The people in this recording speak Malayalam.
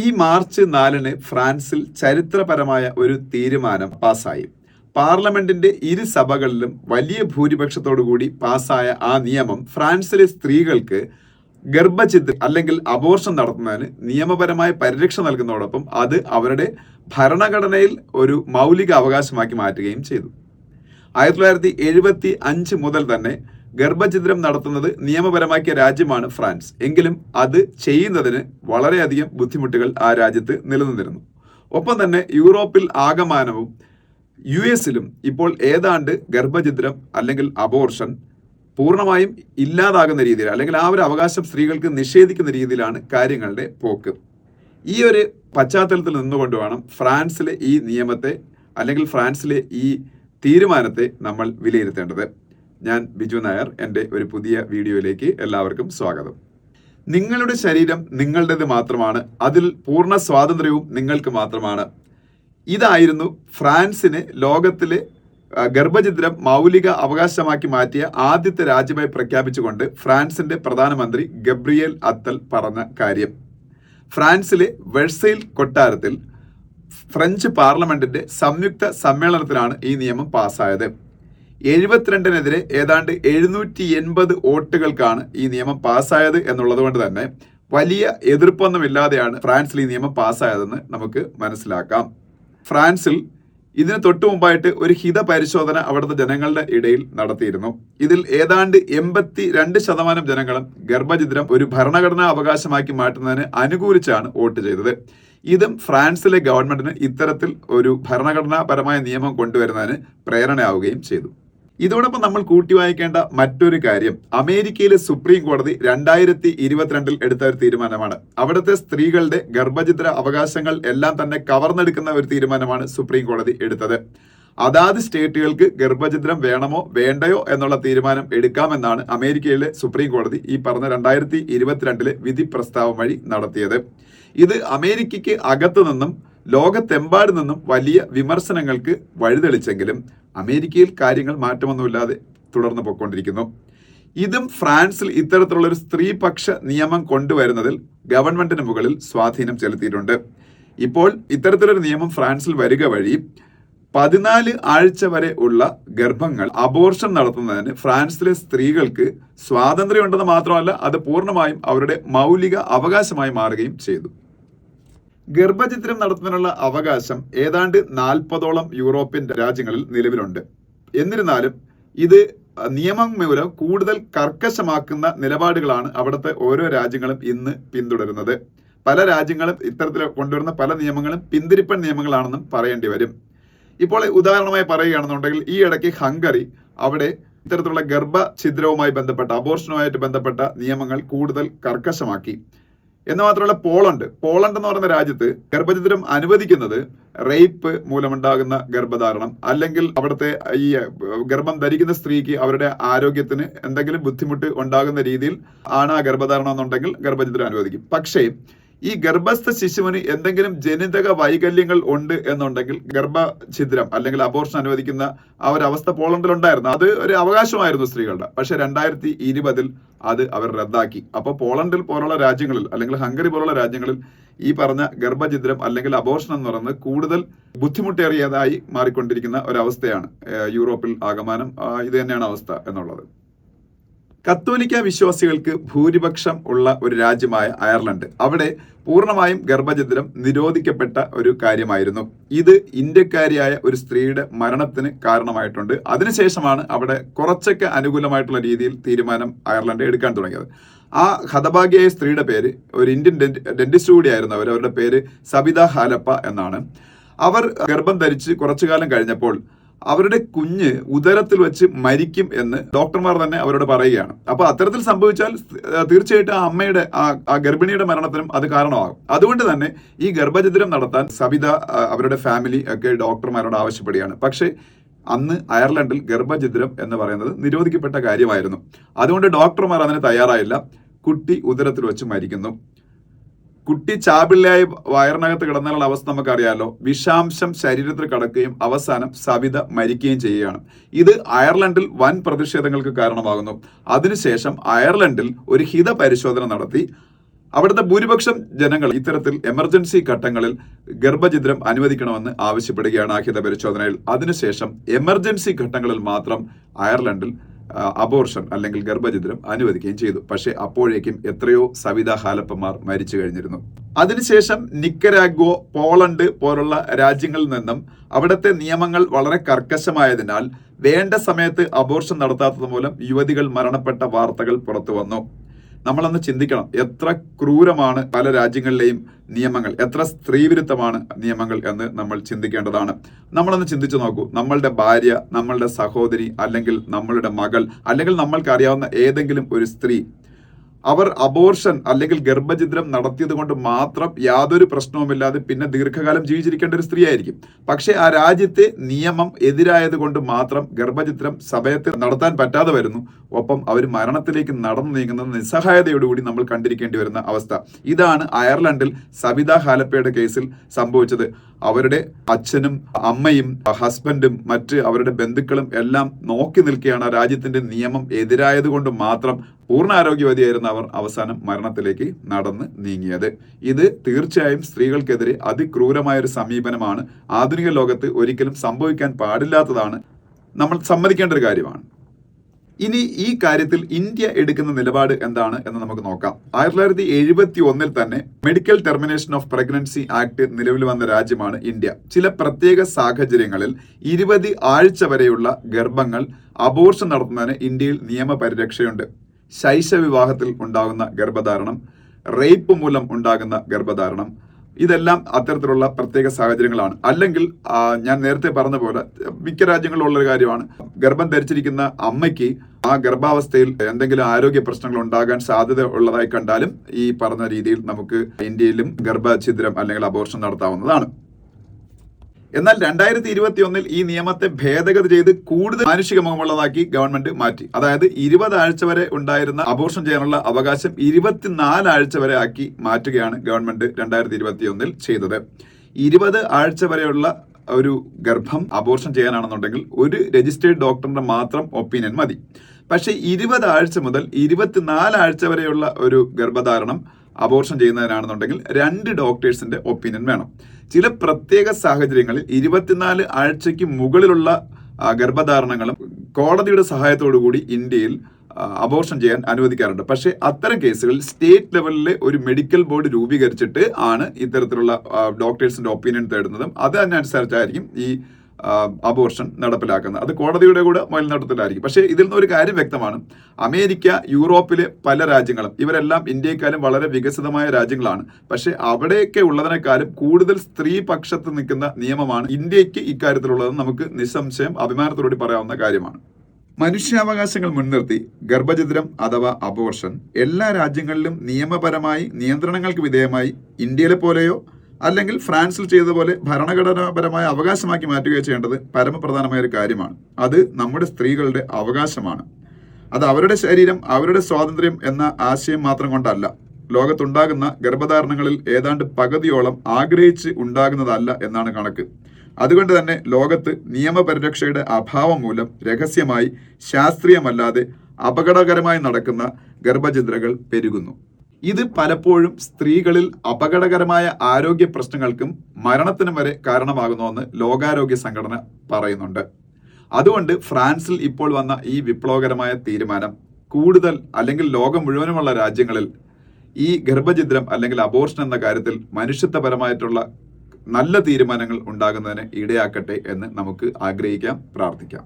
ഈ മാർച്ച് നാലിന് ഫ്രാൻസിൽ ചരിത്രപരമായ ഒരു തീരുമാനം പാസ്സായി. പാർലമെന്റിന്റെ ഇരു സഭകളിലും വലിയ ഭൂരിപക്ഷത്തോടുകൂടി പാസ്സായ ആ നിയമം ഫ്രാൻസിലെ സ്ത്രീകൾക്ക് ഗർഭചിത്ര അല്ലെങ്കിൽ അബോർഷൻ നടത്തുന്നതിന് നിയമപരമായ പരിരക്ഷ നൽകുന്നതോടൊപ്പം അത് അവരുടെ ഭരണഘടനയിൽ ഒരു മൗലിക അവകാശമാക്കി മാറ്റുകയും ചെയ്തു. ആയിരത്തി തൊള്ളായിരത്തി എഴുപത്തി അഞ്ച് മുതൽ തന്നെ ഗർഭഛിദ്രം നടത്തുന്നത് നിയമപരമാക്കിയ രാജ്യമാണ് ഫ്രാൻസ്. എങ്കിലും അത് ചെയ്യുന്നതിന് വളരെയധികം ബുദ്ധിമുട്ടുകൾ ആ രാജ്യത്ത് നിലനിന്നിരുന്നു. ഒപ്പം തന്നെ യൂറോപ്പിൽ ആകമാനവും യു എസിലും ഇപ്പോൾ ഏതാണ്ട് ഗർഭഛിദ്രം അല്ലെങ്കിൽ അബോർഷൻ പൂർണമായും ഇല്ലാതാകുന്ന രീതിയിൽ അല്ലെങ്കിൽ ആ ഒരു അവകാശം സ്ത്രീകൾക്ക് നിഷേധിക്കുന്ന രീതിയിലാണ് കാര്യങ്ങളുടെ പോക്ക്. ഈ ഒരു പശ്ചാത്തലത്തിൽ നിന്നുകൊണ്ട് വേണം ഫ്രാൻസിലെ ഈ നിയമത്തെ അല്ലെങ്കിൽ ഫ്രാൻസിലെ ഈ തീരുമാനത്തെ നമ്മൾ വിലയിരുത്തേണ്ടത്. ഞാൻ ബിജു നായർ എന്റെ ഒരു പുതിയ വീഡിയോയിലേക്ക് എല്ലാവർക്കും സ്വാഗതം. നിങ്ങളുടെ ശരീരം നിങ്ങളുടേത് മാത്രമാണ് അതിൽ പൂർണ സ്വാതന്ത്ര്യവും നിങ്ങൾക്ക് മാത്രമാണ്. ഇതായിരുന്നു ഫ്രാൻസിന് ലോകത്തിലെ ഗർഭഛിദ്രം മൗലിക അവകാശമാക്കി മാറ്റിയ ആദ്യത്തെ രാജ്യമായി പ്രഖ്യാപിച്ചുകൊണ്ട് ഫ്രാൻസിന്റെ പ്രധാനമന്ത്രി ഗബ്രിയേൽ അത്തൽ പറഞ്ഞ കാര്യം. ഫ്രാൻസിലെ വെഴ്സൈൽ കൊട്ടാരത്തിൽ ഫ്രഞ്ച് പാർലമെന്റിന്റെ സംയുക്ത സമ്മേളനത്തിലാണ് ഈ നിയമം പാസ്സായത്. എഴുപത്തിരണ്ടിനെതിരെ ഏതാണ്ട് എഴുന്നൂറ്റി എൺപത് വോട്ടുകൾക്കാണ് ഈ നിയമം പാസ്സായത് എന്നുള്ളത് കൊണ്ട് തന്നെ വലിയ എതിർപ്പൊന്നുമില്ലാതെയാണ് ഫ്രാൻസിൽ ഈ നിയമം പാസ്സായതെന്ന് നമുക്ക് മനസ്സിലാക്കാം. ഫ്രാൻസിൽ ഇതിന് തൊട്ടു മുമ്പായിട്ട് ഒരു ഹിത പരിശോധന അവിടുത്തെ ജനങ്ങളുടെ ഇടയിൽ നടത്തിയിരുന്നു. ഇതിൽ ഏതാണ്ട് എൺപത്തി രണ്ട് ശതമാനം ജനങ്ങളും ഗർഭഛിദ്രം ഒരു ഭരണഘടനാ അവകാശമാക്കി മാറ്റുന്നതിന് അനുകൂലിച്ചാണ് വോട്ട് ചെയ്തത്. ഇതും ഫ്രാൻസിലെ ഗവൺമെന്റിന് ഇത്തരത്തിൽ ഒരു ഭരണഘടനാപരമായ നിയമം കൊണ്ടുവരുന്നതിന് പ്രേരണയാവുകയും ചെയ്തു. ഇതോടൊപ്പം നമ്മൾ കൂട്ടി വായിക്കേണ്ട മറ്റൊരു കാര്യം. അമേരിക്കയിലെ സുപ്രീം കോടതി രണ്ടായിരത്തി ഇരുപത്തിരണ്ടിൽ എടുത്ത ഒരു തീരുമാനമാണ്. അവിടുത്തെ സ്ത്രീകളുടെ ഗർഭചിത്ര അവകാശങ്ങൾ എല്ലാം തന്നെ കവർന്നെടുക്കുന്ന ഒരു തീരുമാനമാണ് സുപ്രീം കോടതി എടുത്തത്. അതാത് സ്റ്റേറ്റുകൾക്ക് ഗർഭചിത്രം വേണമോ വേണ്ടയോ എന്നുള്ള തീരുമാനം എടുക്കാമെന്നാണ് അമേരിക്കയിലെ സുപ്രീം കോടതി ഈ പറഞ്ഞ രണ്ടായിരത്തി ഇരുപത്തിരണ്ടിലെ വിധി പ്രസ്താവം വഴി നടത്തിയത്. ഇത് അമേരിക്കയ്ക്ക് അകത്തു നിന്നും ലോകത്തെമ്പാട് നിന്നും വലിയ വിമർശനങ്ങൾക്ക് വഴിതെളിച്ചെങ്കിലും അമേരിക്കയിൽ കാര്യങ്ങൾ മാറ്റമൊന്നുമില്ലാതെ തുടർന്ന് പോയിക്കൊണ്ടിരിക്കുന്നു. ഇതും ഫ്രാൻസിൽ ഇത്തരത്തിലുള്ള ഒരു സ്ത്രീപക്ഷ നിയമം കൊണ്ടുവരുന്നതിൽ ഗവൺമെന്റിന് മുകളിൽ സ്വാധീനം ചെലുത്തിയിട്ടുണ്ട്. ഇപ്പോൾ ഇത്തരത്തിലൊരു നിയമം ഫ്രാൻസിൽ വരിക വഴി പതിനാല് ആഴ്ച വരെ ഉള്ള ഗർഭങ്ങൾ അബോർഷൻ നടത്തുന്നതിന് ഫ്രാൻസിലെ സ്ത്രീകൾക്ക് സ്വാതന്ത്ര്യമുണ്ടെന്ന് മാത്രമല്ല അത് പൂർണമായും അവരുടെ മൗലിക അവകാശമായി മാറുകയും ചെയ്തു. ഗർഭചിത്രം നടത്തുന്നതിനുള്ള അവകാശം ഏതാണ്ട് നാൽപ്പതോളം യൂറോപ്യൻ രാജ്യങ്ങളിൽ നിലവിലുണ്ട്. എന്നിരുന്നാലും ഇത് നിയമം മൂലം കൂടുതൽ കർക്കശമാക്കുന്ന നിലപാടുകളാണ് അവിടുത്തെ ഓരോ രാജ്യങ്ങളും ഇന്ന് പിന്തുടരുന്നത്. പല രാജ്യങ്ങളും ഇത്തരത്തിൽ കൊണ്ടുവരുന്ന പല നിയമങ്ങളും പിന്തിരിപ്പൻ നിയമങ്ങളാണെന്നും പറയേണ്ടി വരും. ഇപ്പോൾ ഉദാഹരണമായി പറയുകയാണെന്നുണ്ടെങ്കിൽ ഈ ഇടയ്ക്ക് ഹംഗറി അവിടെ ഇത്തരത്തിലുള്ള ഗർഭഛിദ്രവുമായി ബന്ധപ്പെട്ട അബോർഷനുമായിട്ട് ബന്ധപ്പെട്ട നിയമങ്ങൾ കൂടുതൽ കർക്കശമാക്കി. എന്ന് മാത്രമല്ല പോളണ്ട്. പോളണ്ട് എന്ന് പറയുന്ന രാജ്യത്ത് ഗർഭചിത്രം അനുവദിക്കുന്നത് റേപ്പ് മൂലമുണ്ടാകുന്ന ഗർഭധാരണം അല്ലെങ്കിൽ അവിടുത്തെ ഈ ഗർഭം ധരിക്കുന്ന സ്ത്രീക്ക് അവരുടെ ആരോഗ്യത്തിന് എന്തെങ്കിലും ബുദ്ധിമുട്ട് ഉണ്ടാകുന്ന രീതിയിൽ ആണ് ആ ഗർഭധാരണം എന്നുണ്ടെങ്കിൽ ഗർഭചിത്രം അനുവദിക്കും. പക്ഷേ ഈ ഗർഭസ്ഥ ശിശുവിന് എന്തെങ്കിലും ജനിതക വൈകല്യങ്ങൾ ഉണ്ട് എന്നുണ്ടെങ്കിൽ ഗർഭഛിദ്രം അല്ലെങ്കിൽ അബോർഷൻ അനുവദിക്കുന്ന ആ ഒരു അവസ്ഥ പോളണ്ടിൽ ഉണ്ടായിരുന്നു അത് ഒരു അവകാശമായിരുന്നു സ്ത്രീകളുടെ. പക്ഷെ രണ്ടായിരത്തി ഇരുപതിൽ അത് അവർ റദ്ദാക്കി. അപ്പോൾ പോളണ്ടിൽ പോലുള്ള രാജ്യങ്ങളിൽ അല്ലെങ്കിൽ ഹംഗറി പോലുള്ള രാജ്യങ്ങളിൽ ഈ പറഞ്ഞ ഗർഭഛിദ്രം അല്ലെങ്കിൽ അബോർഷൻ എന്ന് പറയുന്നത് കൂടുതൽ ബുദ്ധിമുട്ടേറിയതായി മാറിക്കൊണ്ടിരിക്കുന്ന ഒരവസ്ഥയാണ് യൂറോപ്പിൽ ആകമാനം ഇത് തന്നെയാണ് അവസ്ഥ എന്നുള്ളത്. കത്തോലിക്ക വിശ്വാസികൾക്ക് ഭൂരിപക്ഷം ഉള്ള ഒരു രാജ്യമായ അയർലൻഡ്. അവിടെ പൂർണമായും ഗർഭചിത്രം നിരോധിക്കപ്പെട്ട ഒരു കാര്യമായിരുന്നു. ഇത് ഇന്ത്യക്കാരിയായ ഒരു സ്ത്രീയുടെ മരണത്തിന് കാരണമായിട്ടുണ്ട്. അതിനുശേഷമാണ് അവിടെ കുറച്ചൊക്കെ അനുകൂലമായിട്ടുള്ള രീതിയിൽ തീരുമാനം അയർലൻഡ് എടുക്കാൻ തുടങ്ങിയത്. ആ ഹതഭാഗ്യയായ സ്ത്രീയുടെ പേര് ഒരു ഇന്ത്യൻ ഡെന്റിസ്റ്റ് കൂടിയായിരുന്നു അവർ. അവരുടെ പേര് സബിത ഹാലപ്പ എന്നാണ്. അവർ ഗർഭം ധരിച്ച് കുറച്ചു കാലം കഴിഞ്ഞപ്പോൾ അവരുടെ കുഞ്ഞ് ഉദരത്തിൽ വെച്ച് മരിക്കും എന്ന് ഡോക്ടർമാർ തന്നെ അവരോട് പറയുകയാണ്. അപ്പൊ അത്തരത്തിൽ സംഭവിച്ചാൽ തീർച്ചയായിട്ടും ആ അമ്മയുടെ ആ ആ ഗർഭിണിയുടെ മരണത്തിനും അത് കാരണമാകും. അതുകൊണ്ട് തന്നെ ഈ ഗർഭചിത്രം നടത്താൻ സബിത അവരുടെ ഫാമിലി ഒക്കെ ഡോക്ടർമാരോട് ആവശ്യപ്പെടുകയാണ്. പക്ഷേ അന്ന് അയർലൻഡിൽ ഗർഭചിത്രം എന്ന് പറയുന്നത് നിരോധിക്കപ്പെട്ട കാര്യമായിരുന്നു. അതുകൊണ്ട് ഡോക്ടർമാർ അതിന് തയ്യാറായില്ല. കുട്ടി ഉദരത്തിൽ വെച്ച് മരിക്കുന്നു. കുട്ടി ചാപിള്ളയായി വയറിനകത്ത് കിടന്നുള്ള അവസ്ഥ നമുക്കറിയാമല്ലോ വിഷാംശം ശരീരത്തിൽ കടക്കുകയും അവസാനം സവിത മരിക്കുകയും ചെയ്യുകയാണ്. ഇത് അയർലൻഡിൽ വൻ പ്രതിഷേധങ്ങൾക്ക് കാരണമാകുന്നു. അതിനുശേഷം അയർലൻഡിൽ ഒരു ഹിത പരിശോധന നടത്തി. അവിടുത്തെ ഭൂരിപക്ഷം ജനങ്ങൾ ഇത്തരത്തിൽ എമർജൻസി ഘട്ടങ്ങളിൽ ഗർഭചിത്രം അനുവദിക്കണമെന്ന് ആവശ്യപ്പെടുകയാണ് ആഹിത പരിശോധനയിൽ അതിനുശേഷം എമർജൻസി ഘട്ടങ്ങളിൽ മാത്രം അയർലൻഡിൽ അബോർഷൻ അല്ലെങ്കിൽ ഗർഭചിത്രം അനുവദിക്കുകയും ചെയ്തു. പക്ഷേ അപ്പോഴേക്കും എത്രയോ സവിത ഹാലപ്പന്മാർ മരിച്ചു കഴിഞ്ഞിരുന്നു. അതിനുശേഷം നിക്കരാഗോ പോളണ്ട് പോലുള്ള രാജ്യങ്ങളിൽ നിന്നും അവിടുത്തെ നിയമങ്ങൾ വളരെ കർക്കശമായതിനാൽ വേണ്ട സമയത്ത് അബോർഷൻ നടത്താത്തത് മൂലം യുവതികൾ മരണപ്പെട്ട വാർത്തകൾ പുറത്തു വന്നു. നമ്മളൊന്ന് ചിന്തിക്കണം. എത്ര ക്രൂരമാണ് പല രാജ്യങ്ങളിലെയും നിയമങ്ങൾ. എത്ര സ്ത്രീവിരുദ്ധമാണ് നിയമങ്ങൾ എന്ന് നമ്മൾ ചിന്തിക്കേണ്ടതാണ്. നമ്മളൊന്ന് ചിന്തിച്ചു നോക്കൂ. നമ്മളുടെ ഭാര്യ നമ്മളുടെ സഹോദരി അല്ലെങ്കിൽ നമ്മളുടെ മകൾ അല്ലെങ്കിൽ നമ്മൾക്ക് അറിയാവുന്ന ഏതെങ്കിലും ഒരു സ്ത്രീ അവർ അബോർഷൻ അല്ലെങ്കിൽ ഗർഭചിത്രം നടത്തിയത് കൊണ്ട് മാത്രം യാതൊരു പ്രശ്നവുമില്ലാതെ പിന്നെ ദീർഘകാലം ജീവിച്ചിരിക്കേണ്ട ഒരു സ്ത്രീ ആയിരിക്കും പക്ഷേ ആ രാജ്യത്തെ നിയമം എതിരായത് കൊണ്ട് മാത്രം ഗർഭചിത്രം സമയത്ത് നടത്താൻ പറ്റാതെ വരുന്നു. ഒപ്പം അവർ മരണത്തിലേക്ക് നടന്നു നീങ്ങുന്നത് നിസ്സഹായതയോടുകൂടി നമ്മൾ കണ്ടിരിക്കേണ്ടി വരുന്ന അവസ്ഥ. ഇതാണ് അയർലൻഡിൽ സവിത ഹാലപ്പയുടെ കേസിൽ സംഭവിച്ചത്. അവരുടെ അച്ഛനും അമ്മയും ഹസ്ബൻഡും മറ്റ് അവരുടെ ബന്ധുക്കളും എല്ലാം നോക്കി നിൽക്കുകയാണ് രാജ്യത്തിന്റെ നിയമം എതിരായത് കൊണ്ട് മാത്രം പൂർണ ആരോഗ്യവതിയായിരുന്ന അവർ അവസാനം മരണത്തിലേക്ക് നടന്ന് നീങ്ങിയത്. ഇത് തീർച്ചയായും സ്ത്രീകൾക്കെതിരെ അതിക്രൂരമായ ഒരു സമീപനമാണ്. ആധുനിക ലോകത്ത് ഒരിക്കലും സംഭവിക്കാൻ പാടില്ലാത്തതാണ്. നമ്മൾ സമ്മതിക്കേണ്ട ഒരു കാര്യമാണ്. ഇനി ഈ കാര്യത്തിൽ ഇന്ത്യ എടുക്കുന്ന നിലപാട് എന്താണ് എന്ന് നമുക്ക് നോക്കാം. ആയിരത്തി തൊള്ളായിരത്തി എഴുപത്തി ഒന്നിൽ തന്നെ medical termination of pregnancy act നിലവിൽ വന്ന രാജ്യമാണ് ഇന്ത്യ. ചില പ്രത്യേക സാഹചര്യങ്ങളിൽ ഇരുപത് ആഴ്ച വരെയുള്ള ഗർഭങ്ങൾ അബോർഷൻ നടത്തുന്നതിന് ഇന്ത്യയിൽ നിയമപരിരക്ഷയുണ്ട് ശൈശവിവാഹത്തിൽ ഉണ്ടാകുന്ന ഗർഭധാരണം റേപ്പ് മൂലം ഉണ്ടാകുന്ന ഗർഭധാരണം ഇതെല്ലാം അത്തരത്തിലുള്ള പ്രത്യേക സാഹചര്യങ്ങളാണ്. അല്ലെങ്കിൽ ഞാൻ നേരത്തെ പറഞ്ഞ പോലെ മിക്ക രാജ്യങ്ങളിലുള്ള ഒരു കാര്യമാണ്. ഗർഭം ധരിച്ചിരിക്കുന്ന അമ്മയ്ക്ക് ആ ഗർഭാവസ്ഥയിൽ എന്തെങ്കിലും ആരോഗ്യ പ്രശ്നങ്ങൾ ഉണ്ടാകാൻ സാധ്യത ഉള്ളതായി കണ്ടാലും ഈ പറഞ്ഞ രീതിയിൽ നമുക്ക് ഇന്ത്യയിലും ഗർഭഛിദ്രം അല്ലെങ്കിൽ അബോർഷൻ നടത്താവുന്നതാണ്. എന്നാൽ രണ്ടായിരത്തി ഇരുപത്തി ഒന്നിൽ ഈ നിയമത്തെ ഭേദഗതി ചെയ്ത് കൂടുതൽ മാനുഷിക മുഖമുള്ളതാക്കി ഗവൺമെന്റ് മാറ്റി. അതായത് ഇരുപത് ആഴ്ച വരെ ഉണ്ടായിരുന്ന അബോർഷൻ ചെയ്യാനുള്ള അവകാശം ഇരുപത്തിനാല് ആഴ്ച വരെ ആക്കി മാറ്റുകയാണ് ഗവൺമെന്റ് രണ്ടായിരത്തി ഇരുപത്തി ഒന്നിൽ ചെയ്തത്. ഇരുപത് ആഴ്ച വരെയുള്ള ഒരു ഗർഭം അബോർഷൻ ചെയ്യാനാണെന്നുണ്ടെങ്കിൽ ഒരു രജിസ്റ്റേർഡ് ഡോക്ടറിന്റെ മാത്രം ഒപ്പീനിയൻ മതി. പക്ഷേ ഇരുപത് ആഴ്ച മുതൽ ഇരുപത്തിനാല് ആഴ്ച വരെയുള്ള ഒരു ഗർഭധാരണം അബോർഷൻ ചെയ്യുന്നതിനാണെന്നുണ്ടെങ്കിൽ രണ്ട് ഡോക്ടേഴ്സിന്റെ ഒപ്പീനിയൻ വേണം. ചില പ്രത്യേക സാഹചര്യങ്ങളിൽ ഇരുപത്തിനാല് ആഴ്ചയ്ക്ക് മുകളിലുള്ള ഗർഭധാരണങ്ങളും കോടതിയുടെ സഹായത്തോടു കൂടി ഇന്ത്യയിൽ അബോർഷൻ ചെയ്യാൻ അനുവദിക്കാറുണ്ട്. പക്ഷേ അത്തരം കേസുകളിൽ സ്റ്റേറ്റ് ലെവലിലെ ഒരു മെഡിക്കൽ ബോർഡ് രൂപീകരിച്ചിട്ട് ആണ് ഇത്തരത്തിലുള്ള ഡോക്ടേഴ്സിന്റെ ഒപ്പീനിയൻ തേടുന്നതും അത് അതിനനുസരിച്ചായിരിക്കും ഈ അബോർഷൻ നടപ്പിലാക്കുന്നത്. അത് കോടതിയുടെ കൂടെ മേൽനോട്ടത്തിലായിരിക്കും പക്ഷേ ഇതിൽ നിന്ന് ഒരു കാര്യം വ്യക്തമാണ്. അമേരിക്ക യൂറോപ്പിലെ പല രാജ്യങ്ങളും ഇവരെല്ലാം ഇന്ത്യയെക്കാളും വളരെ വികസിതമായ രാജ്യങ്ങളാണ്. പക്ഷേ അവിടെയൊക്കെ ഉള്ളതിനേക്കാളും കൂടുതൽ സ്ത്രീ പക്ഷത്ത് നിൽക്കുന്ന നിയമമാണ് ഇന്ത്യയ്ക്ക് ഇക്കാര്യത്തിലുള്ളതെന്ന് നമുക്ക് നിസ്സംശയം അഭിമാനത്തോടെ പറയാവുന്ന കാര്യമാണ്. മനുഷ്യാവകാശങ്ങൾ മുൻനിർത്തി ഗർഭചിത്രം അഥവാ അബോർഷൻ എല്ലാ രാജ്യങ്ങളിലും നിയമപരമായി നിയന്ത്രണങ്ങൾക്ക് വിധേയമായി ഇന്ത്യയിലെ പോലെയോ അല്ലെങ്കിൽ ഫ്രാൻസിൽ ചെയ്ത പോലെ ഭരണഘടനാപരമായ അവകാശമാക്കി മാറ്റുകയോ ചെയ്യേണ്ടത് പരമപ്രധാനമായ ഒരു കാര്യമാണ്. അത് നമ്മുടെ സ്ത്രീകളുടെ അവകാശമാണ്. അത് അവരുടെ ശരീരം അവരുടെ സ്വാതന്ത്ര്യം എന്ന ആശയം മാത്രം കൊണ്ടല്ല. ലോകത്തുണ്ടാകുന്ന ഗർഭധാരണങ്ങളിൽ ഏതാണ്ട് പകുതിയോളം ആഗ്രഹിച്ച് ഉണ്ടാകുന്നതല്ല എന്നാണ് കണക്ക്. അതുകൊണ്ട് തന്നെ ലോകത്ത് നിയമപരിരക്ഷയുടെ അഭാവം മൂലം രഹസ്യമായി ശാസ്ത്രീയമല്ലാതെ അപകടകരമായി നടക്കുന്ന ഗർഭചിന്തകൾ പെരുകുന്നു. ഇത് പലപ്പോഴും സ്ത്രീകളിൽ അപകടകരമായ ആരോഗ്യ പ്രശ്നങ്ങൾക്കും മരണത്തിനും വരെ കാരണമാകുന്നുവെന്ന് ലോകാരോഗ്യ സംഘടന പറയുന്നുണ്ട്. അതുകൊണ്ട് ഫ്രാൻസിൽ ഇപ്പോൾ വന്ന ഈ വിപ്ലവകരമായ തീരുമാനം കൂടുതൽ അല്ലെങ്കിൽ ലോകം മുഴുവനുമുള്ള രാജ്യങ്ങളിൽ ഈ ഗർഭചിദ്രം അല്ലെങ്കിൽ അബോർഷൻ എന്ന കാര്യത്തിൽ മനുഷ്യത്വപരമായിട്ടുള്ള നല്ല തീരുമാനങ്ങൾ ഉണ്ടാകുന്നതിന് ഇടയാക്കട്ടെ എന്ന് നമുക്ക് ആഗ്രഹിക്കാം പ്രാർത്ഥിക്കാം.